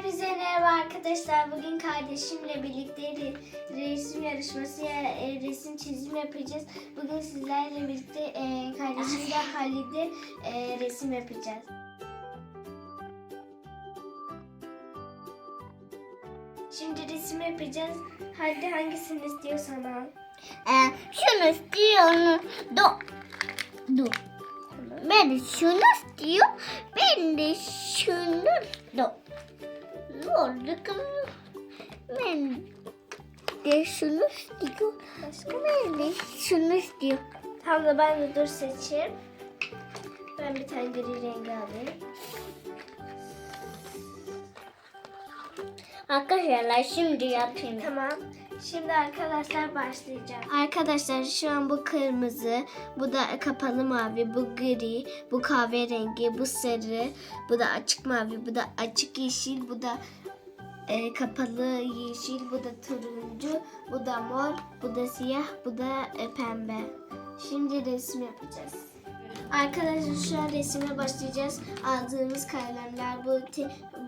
Hepinize merhaba arkadaşlar. Bugün kardeşimle birlikte re- resim yarışması ya e, resim çizim yapacağız. Bugün sizlerle birlikte e, kardeşimle Halide e, resim yapacağız. Şimdi resim yapacağız. Halide hangisini istiyorsan al. Ee, şunu istiyorum. Do. Do. Ben de şunu istiyorum. Ben de şunu. Do. Ki? Ben de şunu istiyorum. Başka? Ben de şunu istiyorum. Tam da ben de dur seçeyim. Ben bir tane gri rengi alayım. Arkadaşlar şimdi yapayım. Tamam. Şimdi arkadaşlar başlayacağım. Arkadaşlar şu an bu kırmızı, bu da kapalı mavi, bu gri, bu kahverengi, bu sarı, bu da açık mavi, bu da açık yeşil, bu da e, kapalı yeşil, bu da turuncu, bu da mor, bu da siyah, bu da e, pembe. Şimdi resim yapacağız. Arkadaşlar şu an resime başlayacağız. Aldığımız kalemler bu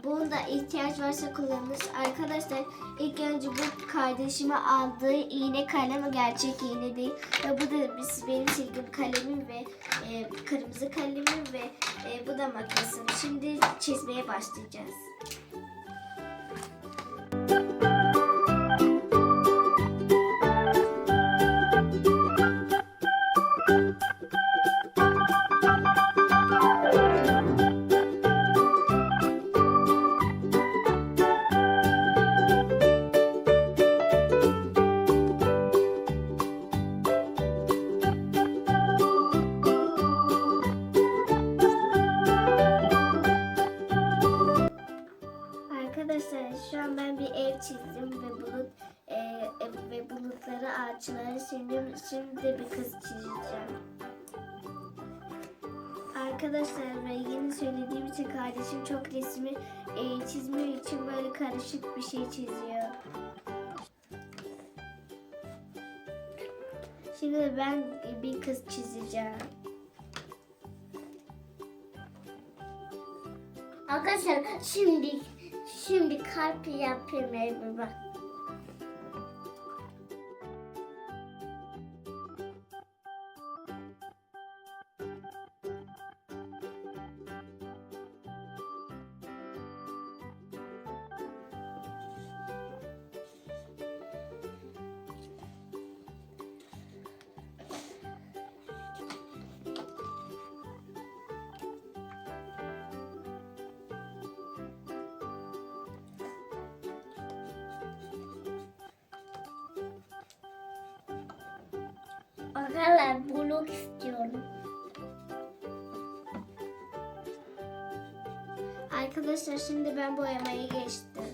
bunda ihtiyaç varsa kullanırız. Arkadaşlar ilk önce bu kardeşime aldığı iğne kalem gerçek iğne değil. Ve bu da benim silgim kalemim ve e, kırmızı kalemim ve e, bu da makasım. Şimdi çizmeye başlayacağız. Arkadaşlar şu an ben bir ev çizdim ve bulut e, e, ve bulutları ağaçları şimdi şimdi de bir kız çizeceğim. Arkadaşlar ve yeni söylediğim için kardeşim çok resmi e, çizmiyor için böyle karışık bir şey çiziyor. Şimdi de ben bir kız çizeceğim. Arkadaşlar şimdi şimdi kalp yapayım evime bak. Arkadaşlar buluk istiyorum. Arkadaşlar şimdi ben boyamaya geçtim.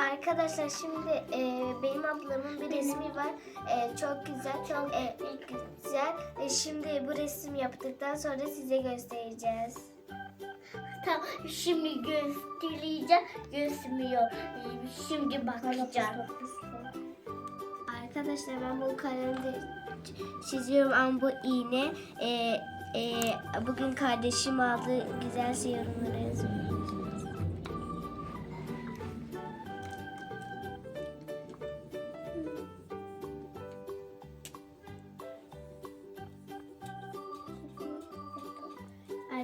Arkadaşlar şimdi e, benim ablamın bir resmi var. E, çok güzel, çok e, güzel. E, şimdi bu resim yaptıktan sonra size göstereceğiz. Tamam şimdi göstereceğim. Göstermiyor. Şimdi bakacağım. Arkadaşlar ben bu kalemde çiziyorum ama bu iğne e, e, bugün kardeşim aldı güzel yorumlara yazıyorum.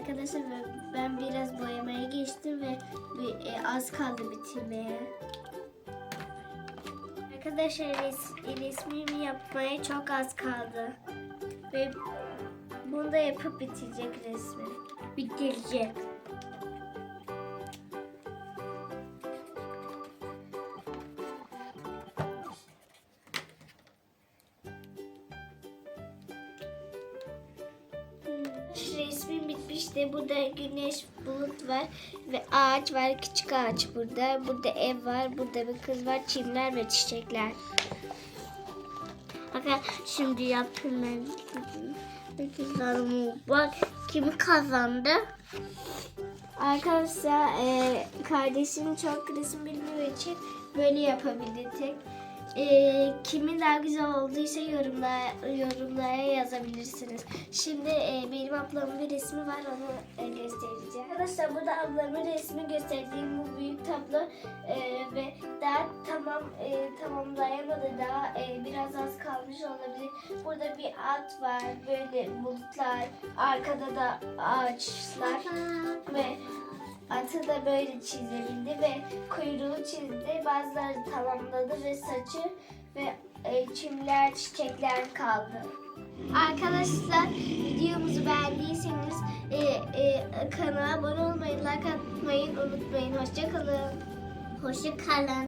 Arkadaşlar ben- biraz boyamaya geçtim ve e, az kaldı bitirmeye. Arkadaşlar res, resmimi yapmaya çok az kaldı. Ve bunu da yapıp bitirecek resmi. Bitirecek. Resmim bitmişti. Burada güneş, bulut var ve ağaç var. Küçük ağaç burada. Burada ev var. Burada bir kız var. Çimler ve çiçekler. Arkadaşlar şimdi yapayım ben. Bak kim kazandı? Arkadaşlar e, kardeşim çok resim bilmiyor için böyle yapabildik. E, kimin daha güzel olduysa yorumlara, yorumlara yazabilirsiniz. Şimdi e, benim ablamın bir resmi var onu e, göstereceğim. Arkadaşlar burada ablamın resmi gösterdiğim bu büyük tablo e, ve daha tamam e, tamamlayamadı daha e, biraz az kalmış olabilir. Burada bir at var böyle bulutlar arkada da ağaçlar ve atı da böyle çizebildi ve kuyruğu çizdi. Bazıları tamamladı ve saçı ve e, çimler, çiçekler kaldı. Arkadaşlar videomuzu beğendiyseniz e, e, kanala abone olmayı, like atmayı unutmayın. Hoşçakalın. Hoşça kalın.